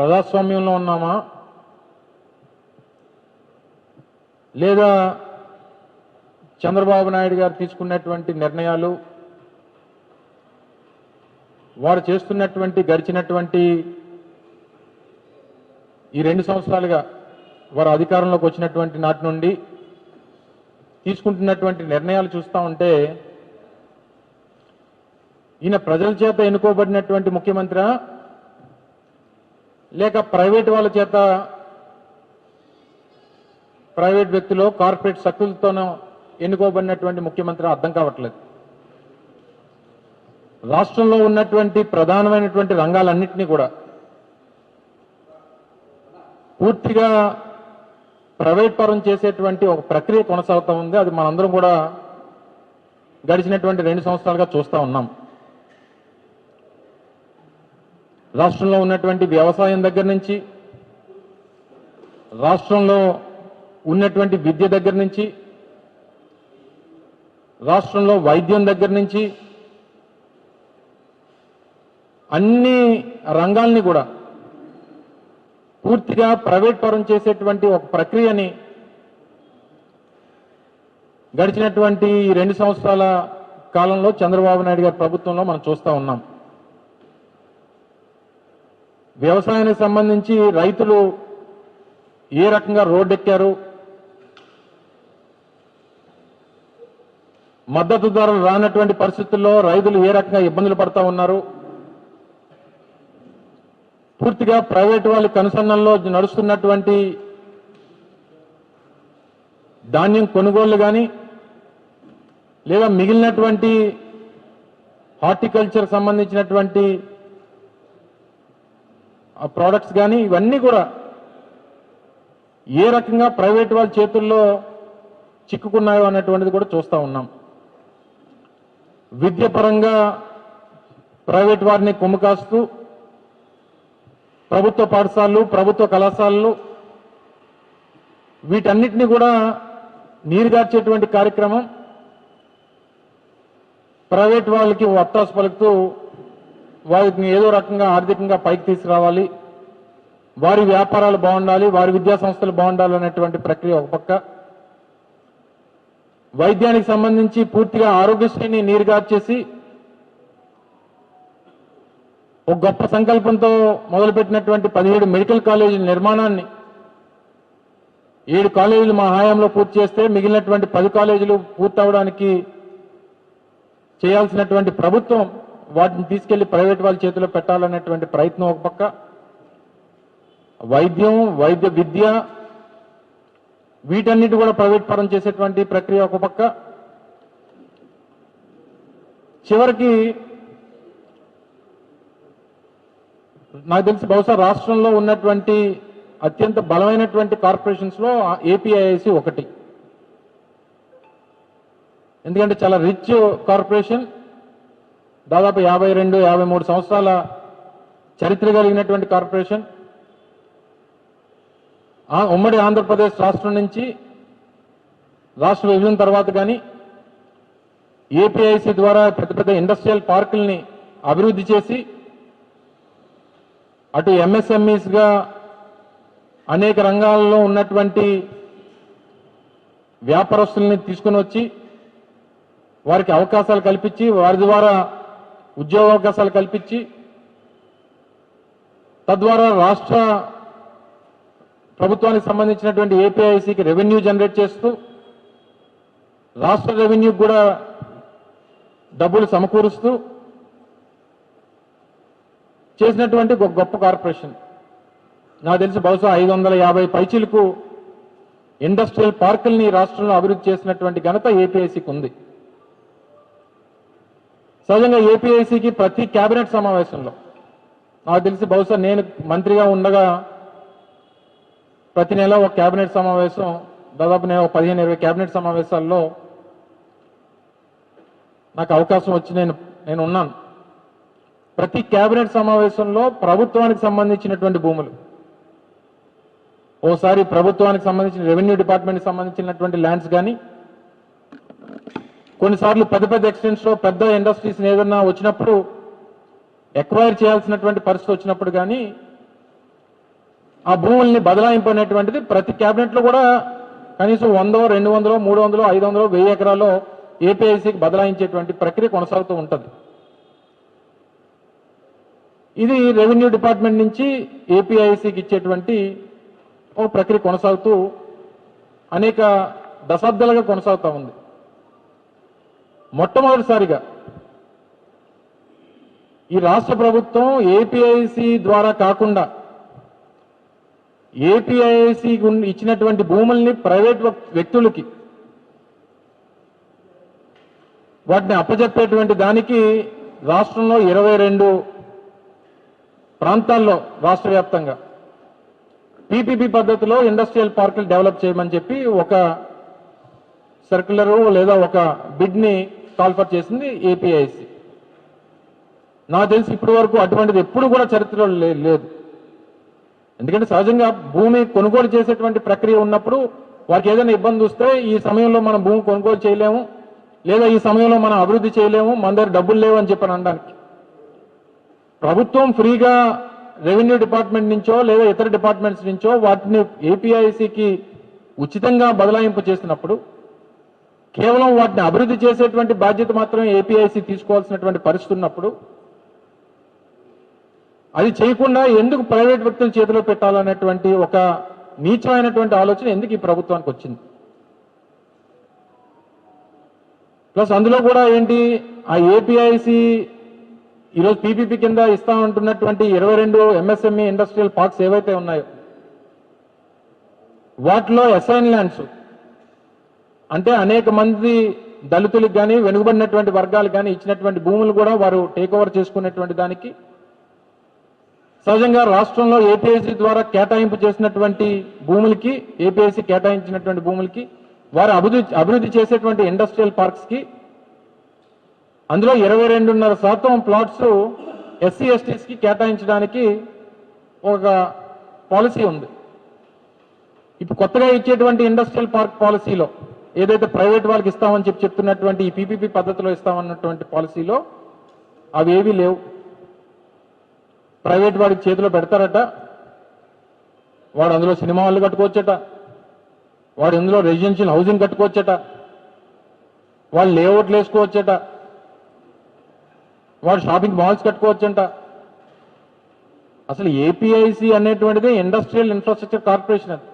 ప్రజాస్వామ్యంలో ఉన్నామా? లేదా చంద్రబాబు నాయుడు గారు తీసుకున్నటువంటి నిర్ణయాలు వారు చేస్తున్నటువంటి గడిచినటువంటి ఈ రెండు సంవత్సరాలుగా వారు అధికారంలోకి వచ్చినటువంటి నాటి నుండి తీసుకుంటున్నటువంటి నిర్ణయాలు చూస్తూ ఉంటే ఈయన ప్రజల చేత ఎన్నుకోబడినటువంటి ముఖ్యమంత్రి లేక ప్రైవేట్ వాళ్ళ చేత ప్రైవేట్ వ్యక్తులు కార్పొరేట్ శక్తులతోనో ఎన్నుకోబడినటువంటి ముఖ్యమంత్రి అర్థం కావట్లేదు. రాష్ట్రంలో ఉన్నటువంటి ప్రధానమైనటువంటి రంగాలన్నింటినీ కూడా పూర్తిగా ప్రైవేట్ పరం చేసేటువంటి ఒక ప్రక్రియ కొనసాగుతూ ఉంది. అది మనందరం కూడా గడిచినటువంటి రెండు సంవత్సరాలుగా చూస్తూ ఉన్నాం. రాష్ట్రంలో ఉన్నటువంటి వ్యవసాయం దగ్గర నుంచి రాష్ట్రంలో ఉన్నటువంటి విద్య దగ్గర నుంచి రాష్ట్రంలో వైద్యం దగ్గర నుంచి అన్ని రంగాల్ని కూడా పూర్తిగా ప్రైవేట్ పరం చేసేటువంటి ఒక ప్రక్రియని గడిచినటువంటి ఈ రెండు సంవత్సరాల కాలంలో చంద్రబాబు నాయుడు గారి ప్రభుత్వంలో మనం చూస్తూ ఉన్నాం. వ్యవసాయానికి సంబంధించి రైతులు ఏ రకంగా రోడ్డెక్కారు? మద్దతు ధరలు రానటువంటి పరిస్థితుల్లో రైతులు ఏ రకంగా ఇబ్బందులు పడతా ఉన్నారు? పూర్తిగా ప్రైవేట్ వాళ్ళ కనుసన్నల్లో నడుస్తున్నటువంటి ధాన్యం కొనుగోళ్ళు కానీ లేదా మిగిలినటువంటి హార్టికల్చర్ సంబంధించినటువంటి ప్రోడక్ట్స్ కానీ ఇవన్నీ కూడా ఏ రకంగా ప్రైవేట్ వాళ్ళ చేతుల్లో చిక్కుకున్నాయో అనేటువంటిది కూడా చూస్తూ ఉన్నాం. విద్య పరంగా ప్రైవేట్ వారిని కుమ్మకాస్తూ ప్రభుత్వ పాఠశాలలు ప్రభుత్వ కళాశాలలు వీటన్నిటిని కూడా నీరుగార్చేటువంటి కార్యక్రమం ప్రైవేట్ వాళ్ళకి వత్తాసు పలుకుతూ వారిని ఏదో రకంగా ఆర్థికంగా పైకి తీసుకురావాలి. వారి వ్యాపారాలు బాగుండాలి వారి విద్యా సంస్థలు బాగుండాలి అనేటువంటి ప్రక్రియ ఒక పక్క. వైద్యానికి సంబంధించి పూర్తిగా ఆరోగ్యశ్రీని నీరుగార్చేసి ఒక గొప్ప సంకల్పంతో మొదలుపెట్టినటువంటి పదిహేడు మెడికల్ కాలేజీల నిర్మాణాన్ని ఏడు కాలేజీలు మా హయాంలో పూర్తి చేస్తే మిగిలినటువంటి పది కాలేజీలు పూర్తవడానికి చేయాల్సినటువంటి ప్రభుత్వం వాటిని తీసుకెళ్ళి ప్రైవేట్ వాళ్ళ చేతిలో పెట్టాలనేటువంటి ప్రయత్నం ఒక పక్క. వైద్యం వైద్య విద్య వీటన్నిటి కూడా ప్రైవేట్ పరం చేసేటువంటి ప్రక్రియ ఒక పక్క. చివరికి నాకు తెలిసి బహుశా రాష్ట్రంలో ఉన్నటువంటి అత్యంత బలమైనటువంటి కార్పొరేషన్స్లో ఏపీఐఐసి ఒకటి. ఎందుకంటే చాలా రిచ్ కార్పొరేషన్. దాదాపు యాభై రెండు యాభై మూడు సంవత్సరాల చరిత్ర కలిగినటువంటి కార్పొరేషన్. ఉమ్మడి ఆంధ్రప్రదేశ్ రాష్ట్రం నుంచి రాష్ట్ర విభజన తర్వాత కానీ ఏపీఐసి ద్వారా పెద్ద పెద్ద ఇండస్ట్రియల్ పార్కుల్ని అభివృద్ధి చేసి అటు ఎంఎస్ఎంఈస్గా అనేక రంగాల్లో ఉన్నటువంటి వ్యాపారస్తుల్ని తీసుకుని వచ్చి వారికి అవకాశాలు కల్పించి వారి ద్వారా ఉద్యోగ అవకాశాలు కల్పించి తద్వారా రాష్ట్ర ప్రభుత్వానికి సంబంధించినటువంటి ఏపీఐసికి రెవెన్యూ జనరేట్ చేస్తూ రాష్ట్ర రెవెన్యూ కూడా డబ్బులు సమకూరుస్తూ చేసినటువంటి ఒక గొప్ప కార్పొరేషన్. నాకు తెలిసి బహుశా ఐదు వందల యాభై పైచీలకు ఇండస్ట్రియల్ పార్కుల్ని రాష్ట్రంలో అభివృద్ధి చేసినటువంటి ఘనత ఏపీఐసికి ఉంది. సహజంగా ఏపీఐసికి ప్రతి కేబినెట్ సమావేశంలో నాకు తెలిసి బహుశా నేను మంత్రిగా ఉండగా ప్రతి నెల ఒక కేబినెట్ సమావేశం దాదాపు నేను ఒక పదిహేను ఇరవై కేబినెట్ సమావేశాల్లో నాకు అవకాశం వచ్చి నేను నేను ఉన్నాను. ప్రతి కేబినెట్ సమావేశంలో ప్రభుత్వానికి సంబంధించినటువంటి భూములు ఓసారి ప్రభుత్వానికి సంబంధించిన రెవెన్యూ డిపార్ట్మెంట్కి సంబంధించినటువంటి ల్యాండ్స్ కానీ కొన్నిసార్లు పెద్ద పెద్ద ఎక్స్టెన్షన్లో పెద్ద ఇండస్ట్రీస్ ఏదన్నా వచ్చినప్పుడు ఎక్వైర్ చేయాల్సినటువంటి పరిస్థితి వచ్చినప్పుడు కానీ ఆ భూముల్ని బదలాయింపు అనేటువంటిది ప్రతి క్యాబినెట్లో కూడా కనీసం వందో రెండు వందలో మూడు వందలో ఐదు వందలో వెయ్యి ఎకరాల్లో ఏపీఐసికి బదలాయించేటువంటి ప్రక్రియ కొనసాగుతూ ఉంటుంది. ఇది రెవెన్యూ డిపార్ట్మెంట్ నుంచి ఏపీఐసికి ఇచ్చేటువంటి ఒక ప్రక్రియ కొనసాగుతూ అనేక దశాబ్దాలుగా కొనసాగుతూ ఉంది. మొట్టమొదటిసారిగా ఈ రాష్ట్ర ప్రభుత్వం ఏపీఐసి ద్వారా కాకుండా ఏపీఐసి ఇచ్చినటువంటి భూముల్ని ప్రైవేట్ వ్యక్తులకి వాటిని అప్పచెప్పేటువంటి దానికి రాష్ట్రంలో ఇరవై రెండు ప్రాంతాల్లో రాష్ట్ర వ్యాప్తంగా పీపీపీ పద్ధతిలో ఇండస్ట్రియల్ పార్కులు డెవలప్ చేయమని చెప్పి ఒక సర్క్యులరు లేదా ఒక బిడ్ని కాల్ఫర్ చేసింది ఏపీఐసి నాకు తెలిసి ఇప్పటి వరకు అటువంటిది ఎప్పుడు కూడా చరిత్రలో లే- లేదు. ఎందుకంటే సహజంగా భూమి కొనుగోలు చేసేటువంటి ప్రక్రియ ఉన్నప్పుడు వారికి ఏదైనా ఇబ్బంది వస్తే ఈ సమయంలో మనం భూమి కొనుగోలు చేయలేము లేదా ఈ సమయంలో మనం అభివృద్ధి చేయలేము మన దగ్గర డబ్బులు లేవు అని చెప్పని అనడానికి. ప్రభుత్వం ఫ్రీగా రెవెన్యూ డిపార్ట్మెంట్ నుంచో లేదా ఇతర డిపార్ట్మెంట్స్ నుంచో వాటిని ఏపీఐసికి ఉచితంగా బదలాయింపు చేసినప్పుడు కేవలం వాటిని అభివృద్ధి చేసేటువంటి బాధ్యత మాత్రమే ఏపీఐసి తీసుకోవాల్సినటువంటి పరిస్థితి ఉన్నప్పుడు అది చేయకుండా ఎందుకు ప్రైవేట్ వ్యక్తుల చేతిలో పెట్టాలనేటువంటి ఒక నీచమైనటువంటి ఆలోచన ఎందుకు ఈ ప్రభుత్వానికి వచ్చింది? ప్లస్ అందులో కూడా ఏంటి? ఆ ఏపీఐసి ఈరోజు పీపీపీ కింద ఇస్తామంటున్నటువంటి ఇరవై రెండు ఎంఎస్ఎంఈ ఇండస్ట్రియల్ పార్క్స్ ఏవైతే ఉన్నాయో వాటిలో అసైన్ ల్యాండ్స్ అంటే అనేక మంది దళితులకు కానీ వెనుకబడినటువంటి వర్గాలు కానీ ఇచ్చినటువంటి భూములు కూడా వారు టేక్ ఓవర్ చేసుకునేటువంటి దానికి. సహజంగా రాష్ట్రంలో ఏపీఎస్సీ ద్వారా కేటాయింపు చేసినటువంటి భూములకి ఏపీఎస్సీ కేటాయించినటువంటి భూములకి వారు అభివృద్ధి అభివృద్ధి చేసేటువంటి ఇండస్ట్రియల్ పార్క్స్కి అందులో ఇరవై రెండున్నర శాతం ప్లాట్స్ ఎస్సీ ఎస్టీస్కి కేటాయించడానికి ఒక పాలసీ ఉంది. ఇప్పుడు కొత్తగా ఇచ్చేటువంటి ఇండస్ట్రియల్ పార్క్ పాలసీలో ఏదైతే ప్రైవేట్ వాళ్ళకి ఇస్తామని చెప్పి చెప్తున్నటువంటి ఈ పీపీపీ పద్ధతిలో ఇస్తామన్నటువంటి పాలసీలో అవి ఏవీ లేవు. ప్రైవేట్ వాడికి చేతిలో పెడతారట వాడు అందులో సినిమా హాళ్ళు కట్టుకోవచ్చట వాడు ఇందులో రెసిడెన్షియల్ హౌసింగ్ కట్టుకోవచ్చట వాళ్ళు లేఅవుట్లు వేసుకోవచ్చట వాడు షాపింగ్ మాల్స్ కట్టుకోవచ్చంట. అసలు ఏపీఐసి అనేటువంటిది ఇండస్ట్రియల్ ఇన్ఫ్రాస్ట్రక్చర్ కార్పొరేషన్ అది.